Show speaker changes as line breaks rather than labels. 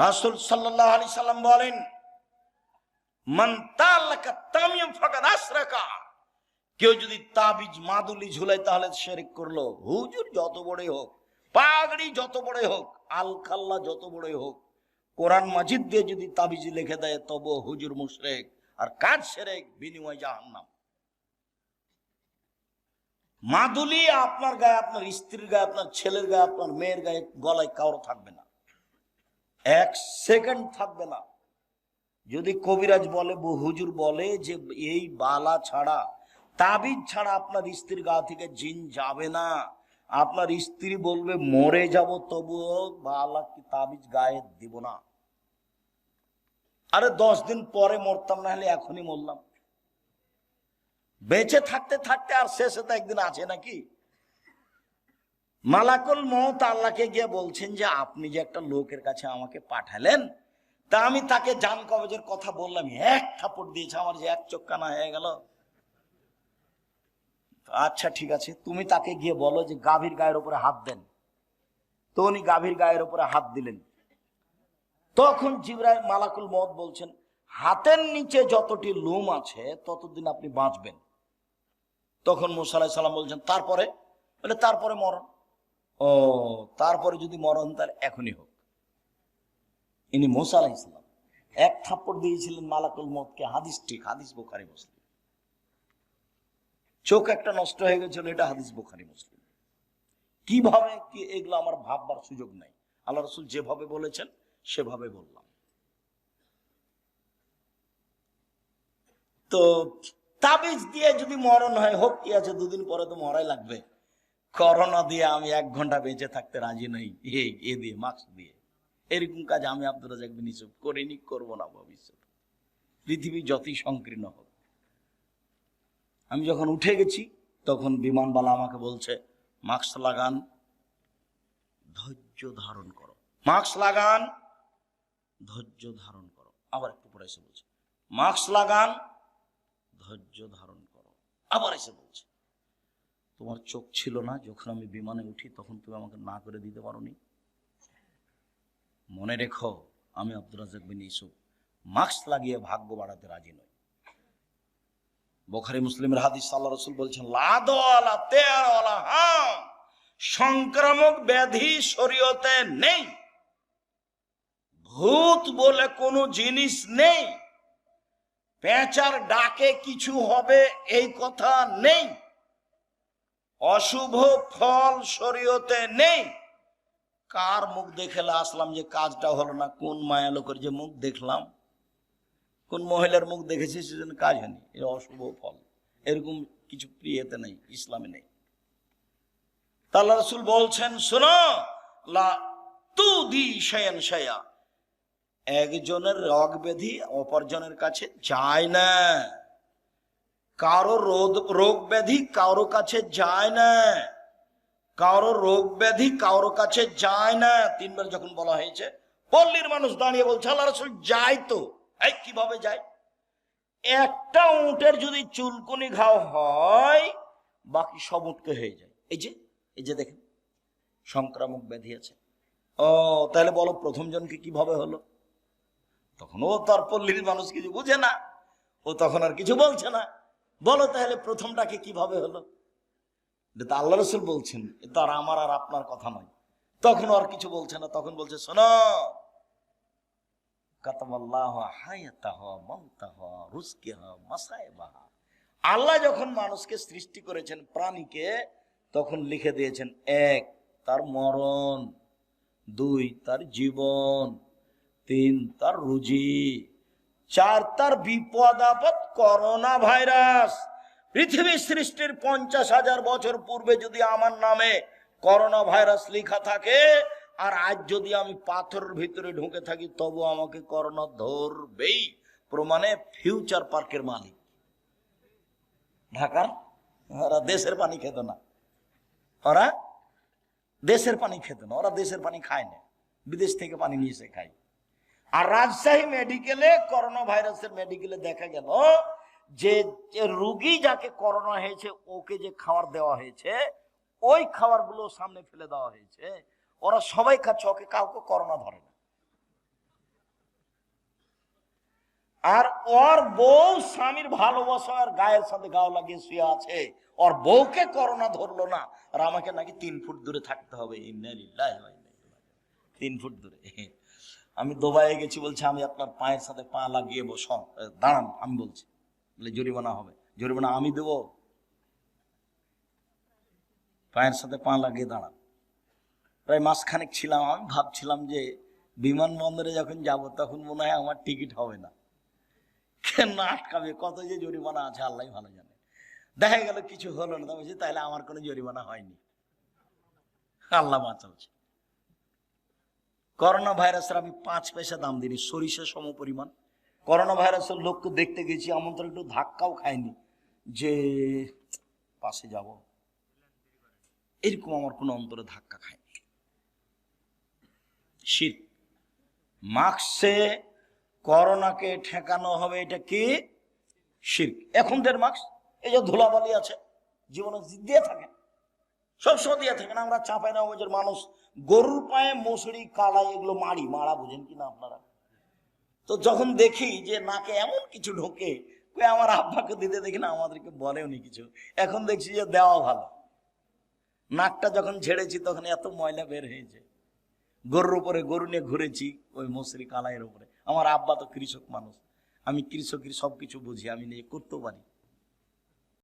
রাসুল সাল্লাহ আলি সাল্লাম বলেন কেউ যদি তাবিজ মাদুলি ঝুলাই তাহলে শেরেক করল। হুজুর যত বড়ই হোক, পাগড়ি যত বড়ই হোক আল খাল্লা যত বড়ই হোক, কোরআন মাজিদ দিয়ে যদি তাবিজ লিখে দেয় তবু হুজুর মুশরেক আর কাজ সেরেক, বিনিময় জাহান্নাম। মাদুলি আপনার গায়ে, আপনার স্ত্রীর গায়ে, আপনার ছেলের গায়ে, আপনার মেয়ের গায়ে গলায় কারও থাকবে না। এক সেকেন্ড থাকবে না। যদি কবিরাজ বলে হুজুর বলে যে, এই বালা ছাড়া, তাবিজ ছাড়া আপনার স্ত্রীর গা থেকে জিন যাবে না। আপনার স্ত্রী বলবে, মরে যাব, তবুও বালা কি তাবিজ গায়ে দিব না। আরে দশ দিন পরে মরতাম, না হলে এখনই মরলাম। বেঁচে থাকতে থাকতে আর শেষে তো একদিন আছে নাকি? মালাকুল মত আল্লাহকে গিয়ে বলছেন যে, আপনি যে একটা লোকের কাছে আমাকে পাঠালেন, তা আমি তাকে জান কবজের কথা বললাম, এক থাপড় দিয়েছে, আমার যে এক চোখ কানা হয়ে গেল। আচ্ছা ঠিক আছে, তুমি তাকে গিয়ে বলো যে, গাভীর গায়ের উপরে হাত দেন। তো উনি গাভীর গায়ের উপরে হাত দিলেন। তখন জিবরাই মালাকুল মত বলছেন, হাতের নিচে যতটি লোম আছে, ততদিন আপনি বাঁচবেন। তখন মুসালাই সাল্লাম বলছেন, তারপরে? বলে, তারপরে মরণ। ও, তারপরে যদি মরণ, তাহলে এখনই হোক। ইনি মোসা আলাহ ইসলাম এক থাপ্পড় দিয়েছিলেন মালাকুল মতকে হাদিস ঠিক, হাদিস বোখারি, মুসলিম। চোখ একটা নষ্ট হয়ে গেছিল এটা হাদিস বোখারি, মুসলিম। কীভাবে কি এগুলো আমার ভাববার সুযোগ নাই? আল্লাহ রসুল যেভাবে বলেছেন, সেভাবে বললাম। তো তাবিজ দিয়ে যদি মরণ হয়, হোক কি আছে, দুদিন পরে তো মরাই লাগবে। করোনা দিয়ে আমি এক ঘণ্টা বেঁচে থাকতে রাজি নই। এ দিয়ে, মাস্ক দিয়ে। এরকম কাজ আমি আব্দুল রাজাক বিন ইউসুফ করিনি, করব না ভবিষ্যতে। পৃথিবী যতই সংকীর্ণ হোক। আমি যখন উঠে গেছি, তখন বিমানবালা আমাকে বলছে, মাস্ক লাগান, ধৈর্য ধারণ করো। মাস্ক লাগান, ধৈর্য ধারণ করো। আবার একটু পরে এসে বলছে, মাস্ক লাগান, ধৈর্য ধারণ করো। আবার এসে বলছে তোমার চোখ ছিল না, যখন আমি বিমানে উঠি, তখন তুমি আমাকে না করে দিতে পারোনি। মনে রেখো, আমি আব্দুল রাজাক বিন ইসুফ মাস্ক লাগিয়ে ভাগ্য বাড়াতে রাজি নই। বোখারি মুসলিমের হাদিস, আল্লাহ রসুল বলছেন সংক্রামক ব্যাধি শরীয়তে নেই। ভূত বলে কোনো জিনিস নেই। পেঁচার ডাকে কিছু হবে, এই কথা নেই। অশুভ ফল শরীয়তে নেই। কার মুখ দেখেলে আসলাম যে কাজটা হলো না? কোন মায়া লোকের যে মুখ দেখলাম? কোন মহিলার মুখ দেখেছি সেজন্য কাজ হয়নি? অশুভ ফল। এরকম কিছু প্রিয়তে নেই, ইসলামে নেই। তাল্লা রসুল বলছেন, শোনো তু দি শয়ন শয়া একজনের রগ ব্যাধি অপরজনের কাছে যায় না। কারও রোগ ব্যাধি কারও কাছে যায় না। কারও রোগ ব্যাধি কারও কাছে যায় না। তিনবার যখন বলা হয়েছে, পল্লীর মানুষ দাঁড়িয়ে বলছে, আল্লাহ রসুল যায় তো। এই কীভাবে যায়? একটা উটের যদি চুলকুনি ঘাও হয়, বাকি সব উটকে হয়ে যায়। এই যে এই যে দেখেন, সংক্রামক ব্যাধি আছে। ও, তাহলে বলো প্রথম জনকে কীভাবে হলো? তখন ও তার পল্লীর মানুষ কিছু বুঝে না। ও তখন আর কিছু বলছে না। বলো তাহলে প্রথমটাকে কীভাবে হলো? এটা তো আল্লাহ রসুল বলছেন, এ তো আর আমার আর আপনার কথা নয়। তখন আর কিছু বলছে না, তখন বলছে, শোনো। আল্লাহ যখন মানুষকে সৃষ্টি করেছেন প্রাণীকে, তখন লিখে দিয়েছেন, এক, তার মরণ, দুই, তার জীবন, তিন, তার রুজি। চার তার বিপদ আপদ, করোনা ভাইরাস। পৃথিবী সৃষ্টির পঞ্চাশ হাজার বছর পূর্বে যদি আমার নামে করোনা ভাইরাস লেখা থাকে, আর আজ যদি আমি পাথরের ভিতরে ঢুকে থাকি, তবু আমাকে করোনা ধরবেই। প্রমাণে ফিউচার পার্কের মালিক। ঢাকার? ওরা দেশের পানি খেত না। ওরা দেশের পানি খেত না। ওরা দেশের পানি খায় না। বিদেশ থেকে পানি নিয়ে এসে খায়। আর রাজশাহী মেডিকেলে করোনা ভাইরাসের মেডিকেলে দেখা গেল যে রুগী যাকে করোনা হয়েছে, ওকে যে খাবার দেওয়া হয়েছে, ওই খাবারগুলো সামনে ফেলে দেওয়া হয়েছে। ওরা সবাই খাচ্ছে, ওকে কাউকে করোনা ধরে না। আর ওর বউ স্বামীর ভালোবাসা আর গায়ের সাথে গাও লাগিয়ে শুয়ে আছে। ওর বউকে করোনা ধরলো না। আর আমাকে নাকি তিন ফুট দূরে থাকতে হবে। তিন ফুট দূরে। আমি দুবাইয়ে গেছি, বলছে, আমি আপনার পায়ের সাথে পা লাগিয়ে বস দাঁড়ান। আমি বলছি বলে জরিমানা হবে। জরিমানা আমি দেবো? পায়ের সাথে পা লাগিয়ে দাঁড়ান। প্রায় মাসখানেক ছিলাম, আমি ভাবছিলাম যে বিমানবন্দরে যখন যাব, তখন মনে হয় আমার টিকিট হবে না। কেন আটকাবে, কত যে জরিমানা আছে আল্লাহ ভালো জানে। দেখা গেল, কিছু হলো না। বলছি, তাহলে আমার কোনো জরিমানা হয়নি। আল্লাহ বাঁচাচ্ছে। করোনা ভাইরাসের আমি পাঁচ পয়সা দাম দিইনি সরিষা সম পরিমাণ। করোনা ভাইরাসের লোককে দেখতে গেছি, আমন্ত্রণ একটু ধাক্কাও খায়নি যে পাশে যাব। এরকম আমার কোনো অন্তরে ধাক্কা খায়নি। শীত মাস্কে করোনাকে ঠেকানো হবে, এটা কি? শির্ক এখনদের মাস্ক, এই যে ধুলাবালি আছে, জীবনে দিয়ে থাকে। সব সময় দিয়ে থাকেন আমরা চাপাই না ওদের মানুষ। গরুর পায়ে মশুরি কালাই এগুলো মারি, মারা বুঝেন কিনা আপনারা? তো যখন দেখি যে নাকে এমন কিছু ঢোকে, কই আমার আব্বাকে দিতে দেখি না, আমাদেরকে বলেও নি কিছু। এখন দেখছি যে দেওয়া ভালো। নাকটা যখন ঝেড়েছি, তখন এত ময়লা বের হয়েছে। গরুর উপরে গরু নিয়ে ঘুরেছি, ওই মশুরি কালাইয়ের উপরে। আমার আব্বা তো কৃষক মানুষ। আমি কৃষকের সব কিছু বুঝি, আমি নিয়ে করতেও পারি।